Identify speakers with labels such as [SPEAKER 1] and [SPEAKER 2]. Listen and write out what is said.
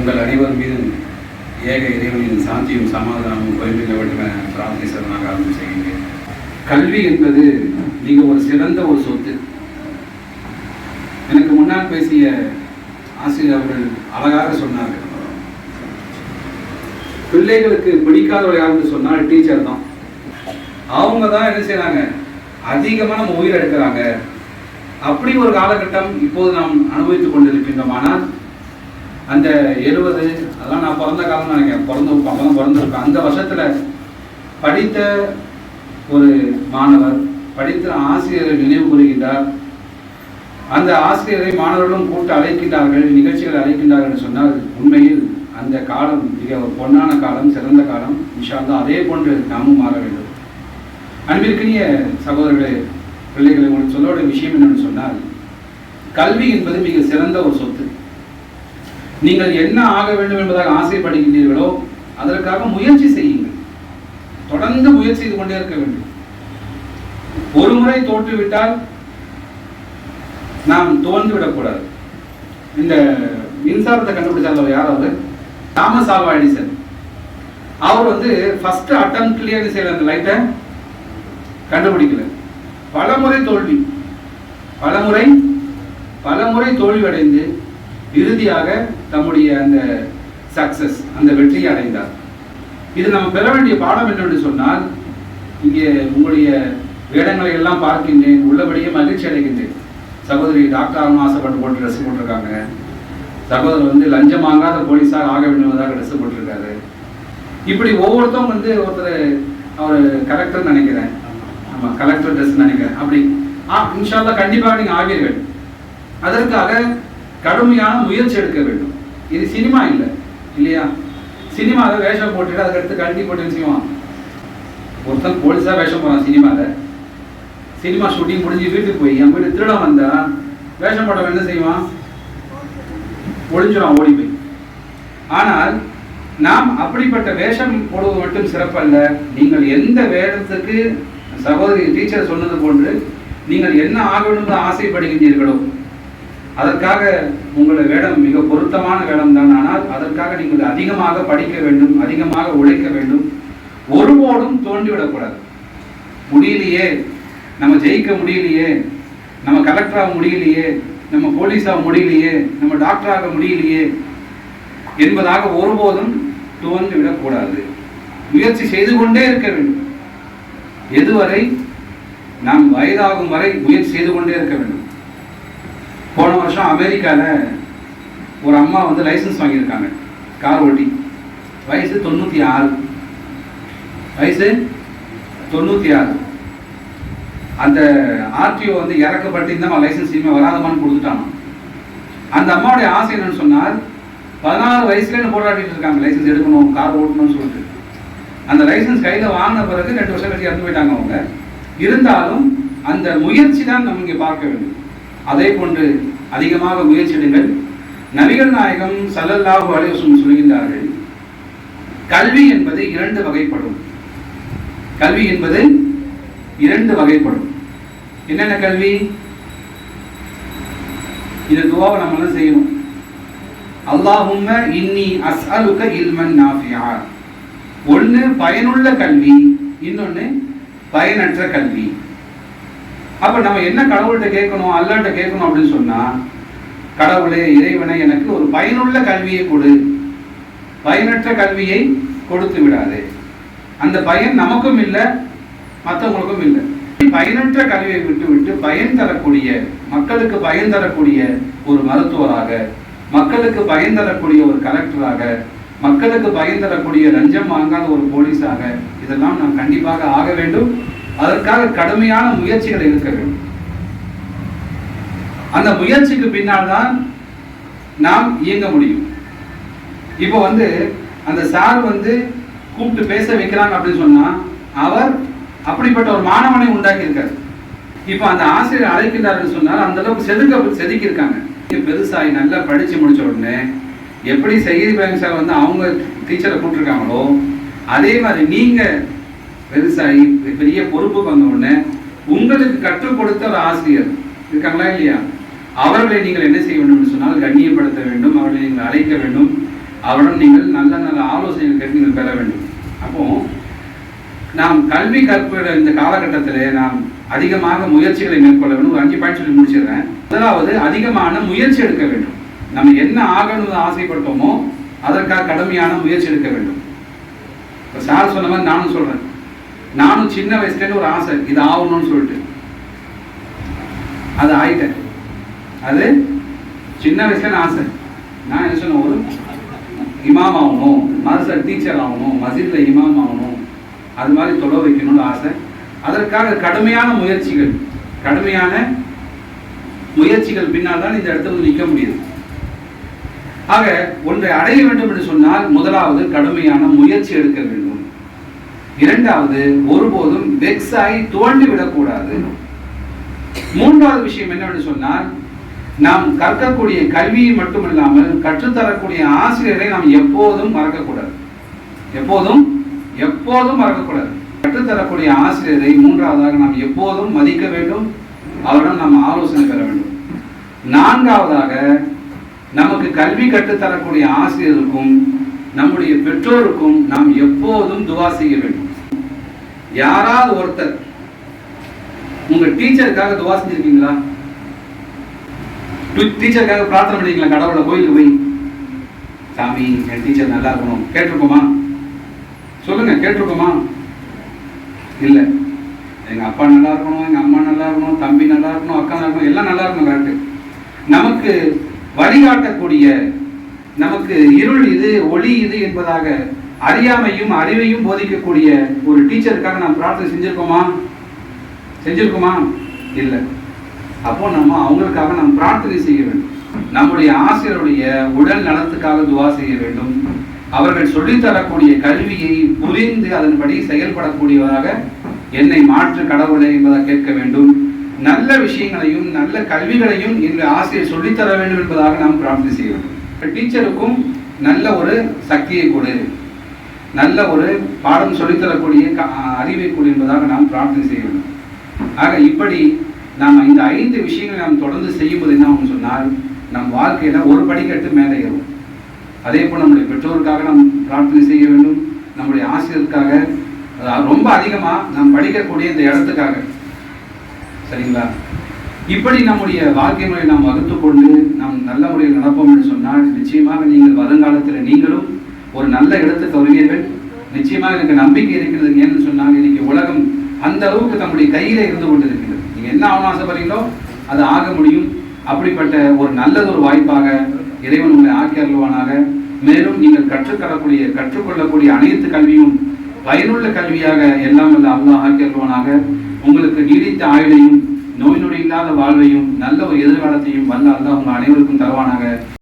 [SPEAKER 1] உங்கள் அனைவர் மீதும் ஏக இறைவனின் சாந்தியும் சமாதானமும் பொறுமையில வேண்டும் என பிரார்த்தனை சரணாக ஆரம்பம் செய்கின்றேன். கல்வி என்பது மிக ஒரு சிறந்த ஒரு சொத்து. எனக்கு முன்னால் பேசிய ஆசிரியர் அவர்கள் அழகாக சொன்னார்கள். பிள்ளைகளுக்கு பிடிக்காதவர்கள் யாருன்னு சொன்னால் டீச்சர் தான். அவங்க தான் என்ன செய்கிறாங்க அதிகமாக நம்ம உயிர் எடுக்கிறாங்க. அப்படி ஒரு காலகட்டம் இப்போது நாம் அனுபவித்துக் கொண்டிருக்கின்றோம். ஆனால் அந்த எழுபது அதெல்லாம் நான் பிறந்த காலம்னு நினைக்கிறேன். பிறந்த அப்பதான் பிறந்திருப்பேன் அந்த வருஷத்தில் படித்த ஒரு மாணவர் படித்த ஆசிரியரை நினைவு கூறுகின்றார். அந்த ஆசிரியரை மாணவர்களும் கூட்டு அழைக்கின்றார்கள் நிகழ்ச்சிகளை அழைக்கின்றார்கள் சொன்னால் உண்மையில் அந்த காலம் மிக ஒரு பொன்னான காலம் சிறந்த காலம். நிஷாந்தா அதே போன்று நாமும் மாற வேண்டும். அன்பிற்கினிய சகோதரர்களே பிள்ளைகளை உங்களுக்கு சொல்ல விஷயம் என்னன்னு சொன்னால் கல்வி என்பது மிக சிறந்த ஒரு சொத்து. நீங்கள் என்ன ஆக வேண்டும் என்பதாக ஆசைப்படுகின்றீர்களோ அதற்காக முயற்சி செய்யுங்கள். தொடர்ந்து முயற்சி செய்து கொண்டே இருக்க வேண்டும். ஒரு முறை தோற்றுவிட்டால் நாம் தோன்று விடக்கூடாது. இந்த மின்சாரத்தை கண்டுபிடிச்சார் யாராவது தாமஸ் ஆல்வா எடிசன். அவர் வந்து ஃபர்ஸ்ட் அட்டம்ப்ட்லேயே என்ன செய்யல அந்த லைட்டை கண்டுபிடிக்கல. பலமுறை தோல்வி. பலமுறை பலமுறை தோல்வி அடைந்து இறுதியாக தம்முடைய அந்த சக்சஸ் அந்த வெற்றியை அடைந்தார். இது நம்ம பெற வேண்டிய பாடம் என்னென்று சொன்னால் இங்கே உங்களுடைய வேடங்களை எல்லாம் பார்க்கின்றேன் உள்ளபடியே மகிழ்ச்சி அடைகின்றேன். சகோதரி டாக்டர் ஆகணும் ஆசைப்பட்டு போட்டு ட்ரெஸ் போட்டிருக்காங்க. சகோதரர் வந்து லஞ்சம் வாங்காத போலீஸாக ஆக வேண்டுவதாக ட்ரெஸ் போட்டிருக்காரு. இப்படி ஒவ்வொருத்தரும் வந்து ஒருத்தர் அவர் கலெக்டர் நினைக்கிறேன். ஆமாம் கலெக்டர் ட்ரெஸ் நினைக்கிறேன். அப்படி ஆ இன்ஷால்லா கண்டிப்பாக நீங்கள் ஆவீர்கள். அதற்காக கடுமையான முயற்சி எடுக்க வேண்டும். இது சினிமா இல்லை இல்லையா? சினிமாவில் வேஷம் போட்டுட்டு அதுக்கடுத்து கண்டி போட்டு செய்வான்? ஒருத்தன் போலீஸாக வேஷம் போகிறான் சினிமாவில் சினிமா ஷூட்டிங் முடிஞ்சு வீட்டுக்கு போய் என் வீடு திருடம் வந்தா வேஷம் போட்டவன் என்ன செய்வான்? ஒளிஞ்சிடும் ஓடி போய். ஆனால் நாம் அப்படிப்பட்ட வேஷம் போடுவது மட்டும் சிறப்பல்ல. நீங்கள் எந்த வேடத்துக்கு சகோதரி டீச்சர் சொன்னது போன்று நீங்கள் என்ன ஆகணும்னு ஆசைப்படுகின்றீர்களோ அதற்காக உங்களுடைய வேடம் மிக பொருத்தமான வேடம் தான். ஆனால் அதற்காக நீங்கள் அதிகமாக படிக்க வேண்டும் அதிகமாக உழைக்க வேண்டும். ஒருபோதும் தோண்டிவிடக்கூடாது முடியலையே நம்ம ஜெயிக்க முடியலையே நம்ம கலெக்டராக முடியலையே நம்ம போலீஸாக முடியலையே நம்ம டாக்டராக முடியலையே என்பதாக ஒருபோதும் தோன்றிவிடக்கூடாது. முயற்சி செய்து கொண்டே இருக்க வேண்டும். எதுவரை நாம் வயதாகும் வரை முயற்சி செய்து கொண்டே இருக்க வேண்டும். போன வருஷம் அமெரிக்காவில் ஒரு அம்மா வந்து லைசன்ஸ் வாங்கியிருக்காங்க. கார் ஓட்டி. வயசு தொண்ணூற்றி ஆறு வயசு தொண்ணூற்றி ஆறு அந்த ஆர்டிஓ வந்து இறக்கப்பட்டு இந்த லைசன்ஸ் இனிமேல் வராதமான்னு கொடுத்துட்டாங்க. அந்த அம்மாவுடைய ஆசை என்னன்னு சொன்னால் பதினாறு வயசுல போராடிட்டு இருக்காங்க. லைசன்ஸ் எடுக்கணும் கார் ஓட்டணும்னு சொல்லிட்டு. அந்த லைசன்ஸ் கையில் வாங்கின பிறகு ரெண்டு வருஷம் கழிச்சு இறந்து போயிட்டாங்க அவங்க. இருந்தாலும் அந்த முயற்சி தான் நம்ம இங்கே பார்க்க வேண்டும். அதே போன்று அதிகமாக முயற்சிடுங்கள் நபிகள் நாயகம் சல்லல்லாஹு அலைவசம் சொல்கின்றார்கள் கல்வி என்பது இரண்டு வகைப்படும். கல்வி என்பது இரண்டு வகைப்படும். என்னென்ன கல்வி? இந்த துவாவை நம்ம தான் செய்யணும்? அல்லாஹும்ம இன்னி அஸ்அலுக இல்மன் நாஃபியா. ஒன்று பயனுள்ள கல்வி இன்னொன்று பயனற்ற கல்வி. அப்ப நம்ம என்ன கடவுள்கிட்ட கேட்கணும் அல்லாட்ட கேட்கணும் அப்படின்னு சொன்னா கடவுளே இறைவனை எனக்கு ஒரு பயனுள்ள கல்வியை கொடு. பயனற்ற கல்வியை கொடுத்து விடாதே. அந்த பயன் நமக்கும் இல்லை மற்றவங்களுக்கும் இல்லை. பயனற்ற கல்வியை விட்டு விட்டு பயன் தரக்கூடிய மக்களுக்கு பயன் தரக்கூடிய ஒரு மருத்துவராக மக்களுக்கு பயன் தரக்கூடிய ஒரு கலெக்டராக மக்களுக்கு பயன் தரக்கூடிய லஞ்சம் வாங்காத ஒரு போலீஸாக இதெல்லாம் நாம் கண்டிப்பாக ஆக வேண்டும். அதற்காக கடுமையான முயற்சிகள் இருக்க வேண்டும். அந்த முயற்சிக்கு பின்னால் தான் நாம் இயங்க முடியும். இப்போ வந்து அந்த சார் வந்து கூப்பிட்டு பேச வைக்கிறாங்க அப்படின்னு சொன்னால் அவர் அப்படிப்பட்ட ஒரு மாணவனை உண்டாக்கி இருக்காரு இப்போ அந்த ஆசிரியர் அழைக்கின்றார்கள் சொன்னால் அந்த அளவுக்கு செதுக்க செதுக்கி இருக்காங்க பெருசாகி நல்லா படித்து முடிச்ச உடனே எப்படி செய்தி பேங்க் சார் வந்து அவங்க டீச்சரை கூப்பிட்டுருக்காங்களோ அதே மாதிரி நீங்கள் பெருசாகி பெரிய பொறுப்புக்கு வந்த உடனே உங்களுக்கு கற்றுக் கொடுத்த ஒரு ஆசிரியர். இருக்காங்களா இல்லையா? அவர்களை நீங்கள் என்ன செய்ய வேண்டும் சொன்னால் கண்ணியப்படுத்த வேண்டும் அவர்களை நீங்கள் அழைக்க வேண்டும். அவரிடம் நீங்கள் நல்ல நல்ல ஆலோசனைகள் கேட்டு நீங்கள் பெற வேண்டும். அப்போ நாம் கல்வி கற்கிற இந்த காலகட்டத்திலே நாம் அதிகமாக முயற்சிகளை மேற்கொள்ள வேண்டும். ஒரு அஞ்சு பாயிண்ட் சொல்லி முடிச்சிடுறேன். முதலாவது அதிகமான முயற்சி எடுக்க வேண்டும். நம்ம என்ன ஆகணும்னு ஆசைப்பட்டோமோ அதற்காக கடுமையான முயற்சி எடுக்க வேண்டும். இப்போ சார் சொன்ன மாதிரி நானும் சொல்கிறேன் நானும் சின்ன வயசுலேருந்து ஒரு ஆசை இது ஆகணும்னு சொல்லிட்டு. அது ஆயிட்டேன். அது சின்ன வயசுல ஆசை. நான் என்ன சொன்ன ஒரு இமாம் ஆகணும் மதரசா டீச்சர் ஆகணும் மசீத்ல இமாம் ஆகணும் அது மாதிரி தொலை வைக்கணும்னு ஆசை. அதற்காக கடுமையான முயற்சிகள் கடுமையான முயற்சிகள் பின்னால் தான் இந்த இடத்துல வந்து நிற்க முடியுது. ஆக ஒன்றை அடைய வேண்டும் என்று சொன்னால் முதலாவது கடுமையான முயற்சி எடுக்க வேண்டும். இரண்டாவது ஒருபோதும் வெக்ஸாய் தோண்டி விடக்கூடாது. மூன்றாவது விஷயம் என்னவென்று சொன்னால் நாம் கற்கக்கூடிய கல்வியை மட்டுமில்லாமல் கற்றுத்தரக்கூடிய ஆசிரியரை நாம் எப்போதும் மறக்கக்கூடாது. எப்போதும் எப்போதும் மறக்கக்கூடாது. கற்றுத்தரக்கூடிய ஆசிரியரை மூன்றாவதாக நாம் எப்போதும் மதிக்க வேண்டும். அவரிடம் நாம் ஆலோசனை பெற வேண்டும். நான்காவதாக நமக்கு கல்வி கற்றுத்தரக்கூடிய ஆசிரியருக்கும் நம்முடைய பெற்றோருக்கும் நாம் எப்போதும் துவா செய்ய வேண்டும். யாராவது ஒருத்தர் உங்க டீச்சருக்காக துவா செஞ்சிருக்கீங்களா? டீச்சருக்காக பிரார்த்தனை பண்ணீங்களா கடவுளை கோயிலுக்கு போய்? சாமி என் டீச்சர் நல்லா இருக்கணும். கேட்டிருக்கோமா? சொல்லுங்க கேட்டிருக்கோமா? இல்ல. எங்க அப்பா நல்லா இருக்கணும் எங்க அம்மா நல்லா இருக்கணும் தம்பி நல்லா இருக்கணும் அக்கா நல்லா இருக்கணும் எல்லாம் நல்லா இருக்கணும் கரெக்ட் நமக்கு வழிகாட்டக்கூடிய நமக்கு இருள் இது ஒளி இது என்பதாக அறியாமையும் அறிவையும் போதிக்கக்கூடிய ஒரு டீச்சருக்காக நாம் பிரார்த்தனை செஞ்சிருக்கோமா? செஞ்சிருக்கோமா? இல்லை. அப்போ நம்ம அவங்களுக்காக நாம் பிரார்த்தனை செய்ய வேண்டும். நம்முடைய ஆசிரியருடைய உடல் நலத்துக்காக துவா செய்ய வேண்டும். அவர்கள் சொல்லித்தரக்கூடிய கல்வியை புரிந்து அதன்படி செயல்படக்கூடியவராக என்னை மாற்று கடவுளை என்பதை கேட்க வேண்டும். நல்ல விஷயங்களையும் நல்ல கல்விகளையும் இந்த ஆசிரியர் சொல்லித்தர வேண்டும் என்பதாக நாம் பிரார்த்தனை செய்ய வேண்டும். டீச்சருக்கும் நல்ல ஒரு சக்தியை கொடு. நல்ல ஒரு பாடம் சொல்லித்தரக்கூடிய க- அறிவை கொடு என்பதாக நாம் பிரார்த்தனை செய்ய வேண்டும் ஆக இப்படி நாம் இந்த ஐந்து விஷயங்களை நாம் தொடர்ந்து செய்யும்போது என்ன ஆகும் சொன்னால் நம் வாழ்க்கையில் ஒரு படிக்கட்டு மேலே ஏறும். அதே போல் நம்முடைய பெற்றோருக்காக நாம் பிரார்த்தனை செய்ய வேண்டும். நம்முடைய ஆசிரியருக்காக ரொம்ப அதிகமாக நாம் படிக்கக்கூடிய இந்த இடத்துக்காக. சரிங்களா? இப்படி நம்முடைய வாழ்க்கை முறையை நாம் வகுத்து கொண்டு நாம் நல்ல முறையில் நடப்போம் என்று சொன்னால் நிச்சயமாக நீங்கள் வருங்காலத்தில் நீங்களும் ஒரு நல்ல இடத்துக்கு வருவீர்கள் நிச்சயமாக எனக்கு நம்பிக்கை இருக்கிறது ஏன்னு சொன்னால் இன்னைக்கு உலகம் அந்த அளவுக்கு நம்முடைய கையில இருந்து கொண்டு இருக்கிறது நீங்க என்ன ஆகணும் ஆசைப்படுறீங்களோ அது ஆக முடியும். அப்படிப்பட்ட ஒரு நல்லது ஒரு வாய்ப்பாக இறைவன் உங்களை ஆக்கி அருள்வானாக. மேலும் நீங்கள் கற்றுக்கொள்ளக்கூடிய கற்றுக்கொள்ளக்கூடிய அனைத்து கல்வியும் பயனுள்ள கல்வியாக எல்லாம் அல்ல அல்லாஹ் ஆக்கி அருள்வானாக. உங்களுக்கு நீடித்த ஆயுளையும் நோய் நொடி இல்லாத வாழ்வையும் நல்ல ஒரு எதிர்காலத்தையும் வல்ல அல்லாஹ் உங்கள் அனைவருக்கும் தருவானாக.